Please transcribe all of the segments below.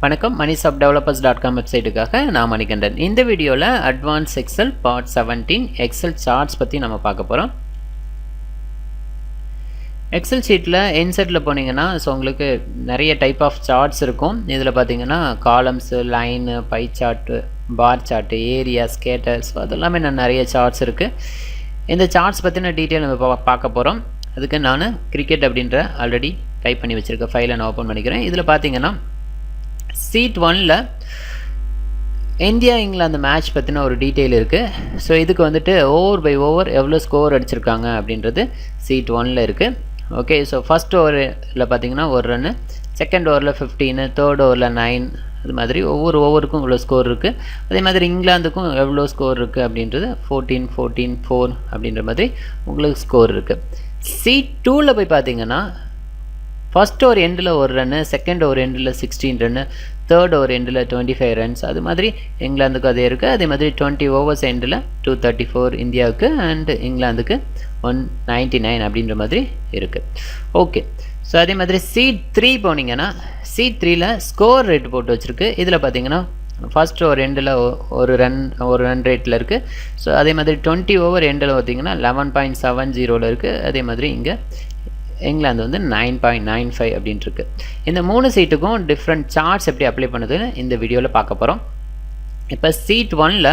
வணக்கம். Manishap developers dot com வெப்சைட்டுக்காக நான் மணிகண்டன். இந்த வீடியோவில் advance Excel part seventeen Excel charts பற்றி நம்ம பார்க்க போகிறோம் எக்ஸல் ஷீட்டில் என்செட்டில் போனீங்கன்னா ஸோ உங்களுக்கு நிறைய டைப் ஆஃப் சார்ட்ஸ் இருக்கும். இதில் பார்த்தீங்கன்னா columns line pie chart bar chart area scatters அதெல்லாமே நான் நிறைய சார்ட்ஸ் இருக்குது இந்த சார்ட்ஸ் பற்றின டீட்டெயில் நம்ம பா- பார்க்க போகிறோம் அதுக்கு நான் கிரிக்கெட் அப்படின்ற ஆல்ரெடி டைப் பண்ணி வச்சுருக்க ஃபைலை நான் ஓப்பன் பண்ணிக்கிறேன். இதில் பார்த்தீங்கன்னா சீட் ஒனில் இந்தியா இங்கிலாந்து மேட்ச் பற்றின ஒரு டீட்டெயில் இருக்குது ஸோ இதுக்கு வந்துட்டு ஓவர் பை ஓவர் எவ்வளோ ஸ்கோர் அடிச்சிருக்காங்க அப்படின்றது சீட் ஒனில் இருக்குது ஓகே ஸோ ஃபஸ்ட் ஓவரில் பார்த்தீங்கன்னா ஒரு ரன்னு செகண்ட் ஓவரில் ஃபிஃப்டீனு தேர்ட் ஓவரில் நைன் அது மாதிரி ஒவ்வொரு ஓவருக்கும் இவ்வளோ ஸ்கோர் இருக்குது அதே மாதிரி இங்கிலாந்துக்கும் எவ்வளோ ஸ்கோர் இருக்குது அப்படின்றது ஃபோர்டீன் ஃபோர்டீன் ஃபோர் அப்படின்ற மாதிரி உங்களுக்கு ஸ்கோர் இருக்குது சீட் டூவில் போய் பார்த்தீங்கன்னா ஃபஸ்ட் ஓவர் எண்டில் ஒரு ரன்னு செகண்ட் ஓவர் எண்டில் சிக்ஸ்டீன் ரன்னு தேர்ட் ஓவர் எண்டில் டுவெண்ட்டி ஃபைவ் ரன்ஸ் அது மாதிரி இங்கிலாந்துக்கு அதே இருக்குது அதே மாதிரி டுவெண்ட்டி ஓவர்ஸ் எண்டில் டூ தேர்ட்டி ஃபோர் இந்தியாவுக்கு அண்ட் இங்கிலாந்துக்கு ஒன் நைன்ட்டி நைன் அப்படின்ற மாதிரி இருக்குது ஓகே ஸோ அதே மாதிரி சீட் த்ரீ போனீங்கன்னா சீட் த்ரீயில் ஸ்கோர் ரேட் போட்டு வச்சுருக்கு. இதில் பார்த்தீங்கன்னா ஃபஸ்ட் ஓவர் எண்டில் ஒரு ரன் ஒரு ரன் ரேட்டில் இருக்குது ஸோ அதே மாதிரி டுவெண்ட்டி ஓவர் எண்டில் பார்த்தீங்கன்னா லெவன் பாயிண்ட் செவன் ஜீரோவில் இருக்குது அதே மாதிரி இங்கே இங்கிலாந்து வந்து நைன் பாயிண்ட் நைன் ஃபைவ் அப்படின்ட்டுருக்கு. இந்த மூணு சீட்டுக்கும் டிஃப்ரெண்ட் சார்ட்ஸ் எப்படி அப்ளை பண்ணுதுன்னு இந்த வீடியோவில் பார்க்க போகிறோம் இப்போ சீட் ஒனில்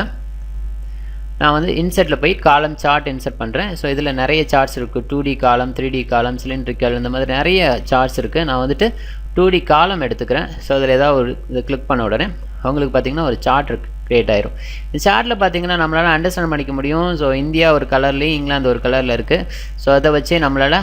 நான் வந்து இன்செட்டில் போய் காலம் சார்ட் இன்செர்ட் பண்ணுறேன் ஸோ இதில் நிறைய சார்ட்ஸ் இருக்குது two D column three D column cylindrical இந்த மாதிரி நிறைய சார்ட்ஸ் இருக்குது நான் வந்துட்டு டூ டி காலம் எடுத்துக்கிறேன். ஸோ அதில் ஏதாவது ஒரு இதை கிளிக் பண்ண உடனே அவங்களுக்கு பார்த்திங்கன்னா ஒரு சார்ட் இருக்குது க்ரியேட் ஆயிரும். இந்த சார்ட்டில் பார்த்தீங்கன்னா நம்மளால் அண்டர்ஸ்டாண்ட் பண்ணிக்க முடியும். ஸோ இந்தியா ஒரு கலர்லேயும் இங்கிலாந்து ஒரு கலரில் இருக்குது ஸோ அதை வச்சு நம்மளால்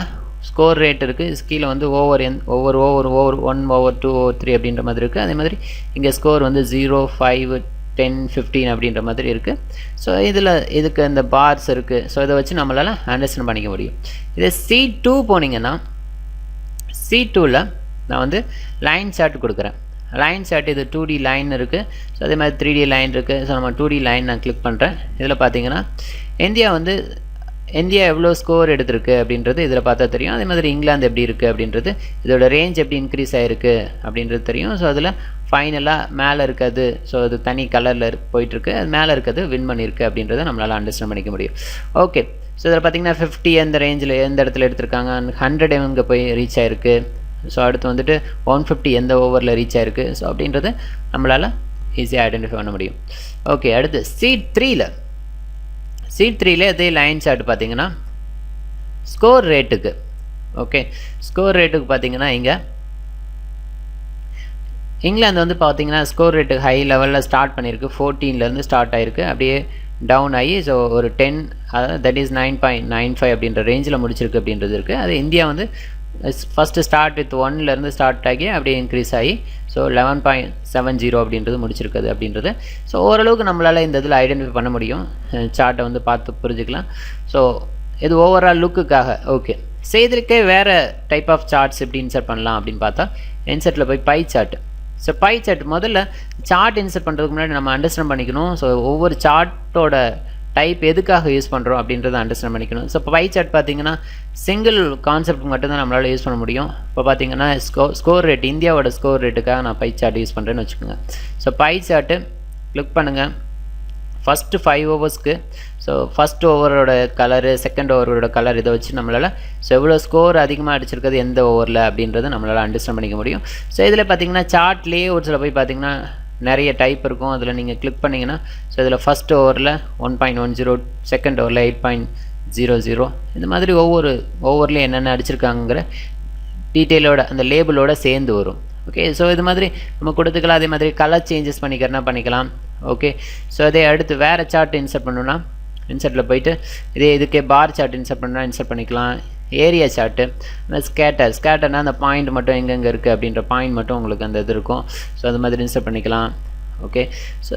ஸ்கோர் ரேட் இருக்குது கீழே வந்து ஓவர் என் ஒவ்வொரு over over one over two over three அப்படின்ற மாதிரி இருக்குது அதே மாதிரி இங்கே ஸ்கோர் வந்து ஜீரோ ஃபைவ் டென் ஃபிஃப்டீன் அப்படின்ற மாதிரி இருக்குது ஸோ இதில் இதுக்கு இந்த பார்ஸ் இருக்குது ஸோ இதை வச்சு நம்மளால் அண்டர்ஸ்டாண்ட் பண்ணிக்க முடியும். இதே சி டூ போனீங்கன்னா சி டூவில் நான் வந்து லைன் சார்ட் கொடுக்குறேன். லைன் சார்ட் இது டூ டி லைன் இருக்குது ஸோ அதே மாதிரி த்ரீ டி லைன் இருக்குது ஸோ நம்ம டூ டி லைன் நான் கிளிக் பண்ணுறேன் இதில் பார்த்தீங்கன்னா இந்தியா வந்து இந்தியா எவ்வளோ ஸ்கோர் எடுத்திருக்கு அப்படின்றது இதில் பார்த்தா தெரியும். அதே மாதிரி இங்கிலாந்து எப்படி இருக்குது அப்படின்றது இதோட ரேஞ்ச் எப்படி இன்க்ரீஸ் ஆகிருக்கு அப்படின்றது தெரியும். ஸோ அதில் ஃபைனலாக மேலே இருக்கிறது ஸோ அது தனி கலரில் போயிட்டுருக்கு. அது மேலே இருக்கிறது வின் பண்ணியிருக்கு அப்படின்றத நம்மளால் அண்டர்ஸ்டாண்ட் பண்ணிக்க முடியும். ஓகே ஸோ இதில் பார்த்தீங்கன்னா ஃபிஃப்டி எந்த ரேஞ்சில் எந்த இடத்துல எடுத்திருக்காங்க? ஹண்ட்ரட் எங்கே போய் ரீச் ஆயிருக்கு? ஸோ அடுத்து வந்துட்டு ஒன் ஃபிஃப்டி எந்த ஓவரில் ரீச் ஆயிருக்கு? ஸோ அப்படின்றது நம்மளால் ஈஸியாக ஐடென்டிஃபை பண்ண முடியும். ஓகே அடுத்து சீட் த்ரீயில் சீட் த்ரீல இதே லைன் சார்ட் பார்த்தீங்கன்னா ஸ்கோர் ரேட்டுக்கு ஓகே ஸ்கோர் ரேட்டுக்கு பார்த்தீங்கன்னா இங்கே இங்கிலாந்து வந்து பார்த்தீங்கன்னா ஸ்கோர் ரேட்டு ஹை லெவலில் ஸ்டார்ட் பண்ணியிருக்கு ஃபோர்டீன்லேருந்து ஸ்டார்ட் ஆயிருக்கு. அப்படியே டவுன் ஆகி ஸோ ஒரு டென் அதாவது that is nine point nine five அப்படின்ற ரேஞ்சில் முடிச்சிருக்கு அப்படின்றது இருக்குது அது இந்தியா வந்து ஃபஸ்ட்டு ஸ்டார்ட் வித் ஒன்லேருந்து ஸ்டார்ட் ஆகி அப்படியே இன்க்ரீஸ் ஆகி so eleven point seven zero அப்படின்றது முடிச்சிருக்குது அப்படின்றது. ஸோ ஓரளவுக்கு நம்மளால் இந்த இதில் ஐடென்டிஃபை பண்ண முடியும். சார்ட்டை வந்து பார்த்து புரிஞ்சுக்கலாம். ஸோ இது ஓவரால் லுக்குக்காக ஓகே செய்திருக்கே வேறு டைப் ஆஃப் சார்ட்ஸ் எப்படி இன்சர்ட் பண்ணலாம் அப்படின்னு பார்த்தா இன்சர்ட்டில் போய் pie chart so pie chart முதல்ல சார்ட் இன்சர்ட் பண்ணுறதுக்கு முன்னாடி நம்ம அண்டர்ஸ்டாண்ட் பண்ணிக்கணும். ஸோ ஒவ்வொரு சார்ட்டோட டைப் எதுக்காக யூஸ் பண்ணுறோம் அப்படின்றத அண்டர்ஸ்டாண்ட் பண்ணிக்கணும். ஸோ இப்போ பை சார்ட் பார்த்தீங்கன்னா சிங்கிள் கான்செப்ட் மட்டும்தான் நம்மளால் யூஸ் பண்ண முடியும். இப்போ பார்த்தீங்கன்னா ஸ்கோ ஸ்கோர் ரேட் இந்தியாவோட ஸ்கோர் ரேட்டுக்காக நான் பை சார்ட் யூஸ் பண்ணுறேன்னு வச்சுக்கோங்க. ஸோ பை சார்ட்டு கிளிக் பண்ணுங்கள் ஃபஸ்ட்டு ஃபைவ் ஓவர்ஸ்க்கு ஸோ ஃபஸ்ட் ஓவரோட கலரு செகண்ட் ஓவரோட கலர் இதை வச்சு நம்மளால் ஸோ எவ்வளோ ஸ்கோர் அதிகமாக அடிச்சிருக்கிறது எந்த ஓவரில் அப்படின்றத நம்மளால் அண்டர்ஸ்டாண்ட் பண்ணிக்க முடியும். ஸோ இதில் பார்த்தீங்கன்னா சார்ட்லேயே ஒரு சில போய் பார்த்தீங்கன்னா நிறைய டைப் இருக்கும். அதில் நீங்கள் கிளிக் பண்ணிங்கன்னா ஸோ இதில் ஃபஸ்ட் ஓவரில் one point one zero second ஓவரில் எயிட் பாயிண்ட் ஜீரோ ஜீரோ இந்த மாதிரி ஒவ்வொரு ஓவர்லேயும் என்னென்ன அடிச்சிருக்காங்கிற டீட்டெயிலோட அந்த லேபிளோட சேர்ந்து வரும். ஓகே ஸோ இது மாதிரி நம்ம கொடுத்துக்கலாம். அதே மாதிரி கலர் சேஞ்சஸ் பண்ணிக்கிறனா பண்ணிக்கலாம். ஓகே ஸோ அதே அடுத்து வேறு சார்ட் இன்சர்ட் பண்ணணும்னா இன்சர்ட்டில் போயிட்டு இதே இதுக்கே பார் சார்ட் இன்சர்ட் பண்ணால் இன்சர்ட் பண்ணிக்கலாம். ஏரியா சார்ட்டு ஸ்கேட்டர் ஸ்கேட்டர்னால் அந்த பாயிண்ட் மட்டும் எங்கெங்கே இருக்குது அப்படின்ற பாயிண்ட் மட்டும் உங்களுக்கு அந்த இது இருக்கும். ஸோ அது மாதிரி இன்சர்ட் பண்ணிக்கலாம். Okay so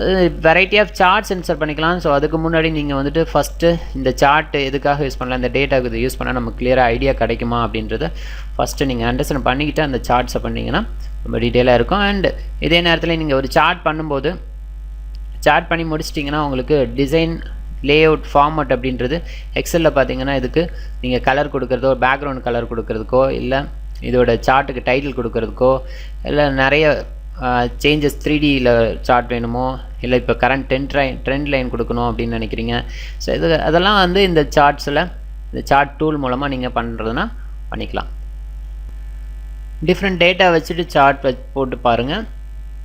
variety of charts insert பண்ணிக்கலாம். ஸோ அதுக்கு முன்னாடி நீங்கள் வந்துட்டு ஃபஸ்ட்டு இந்த சார்ட்டு எதுக்காக யூஸ் பண்ணலாம் இந்த டேட்டாவுக்கு இது யூஸ் பண்ணால் நமக்கு கிளியராக ஐடியா கிடைக்குமா அப்படின்றத ஃபஸ்ட்டு நீங்கள் அண்டர்ஸ்டாண்ட் பண்ணிக்கிட்டு அந்த சார்ட்ஸை பண்ணிங்கன்னா ரொம்ப டீட்டெயிலாக இருக்கும். அண்ட் இதே நேரத்தில் நீங்கள் ஒரு சார்ட் பண்ணும்போது சார்ட் பண்ணி முடிச்சிட்டிங்கன்னா உங்களுக்கு டிசைன் லேஅவுட் ஃபார்மட் அப்படின்றது எக்ஸலில் பார்த்தீங்கன்னா இதுக்கு நீங்கள் கலர் கொடுக்குறதோ பேக்ரவுண்ட் கலர் கொடுக்குறதுக்கோ இல்லை இதோட சார்ட்டுக்கு டைட்டில் கொடுக்குறதுக்கோ இல்லை நிறைய சேஞ்சஸ் த்ரீ டியில் சார்ட் வேணுமோ இல்லை இப்போ current ten train trend line கொடுக்கணும் அப்படின்னு நினைக்கிறீங்க. ஸோ இது அதெல்லாம் வந்து இந்த சார்ட்ஸில் இந்த சார்ட் டூல் மூலமாக நீங்கள் பண்ணுறதுனா பண்ணிக்கலாம். டிஃப்ரெண்ட் டேட்டா வச்சுட்டு சார்ட் வச்சு போட்டு பாருங்கள்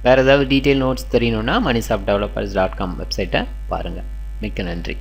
வேறு ஏதாவது டீட்டெயில் நோட்ஸ் தெரியணுன்னா மணிசாப் டெவலப்பர்ஸ் டாட் காம் வெப்சைட்டை பாருங்கள் மிக்க நன்றி.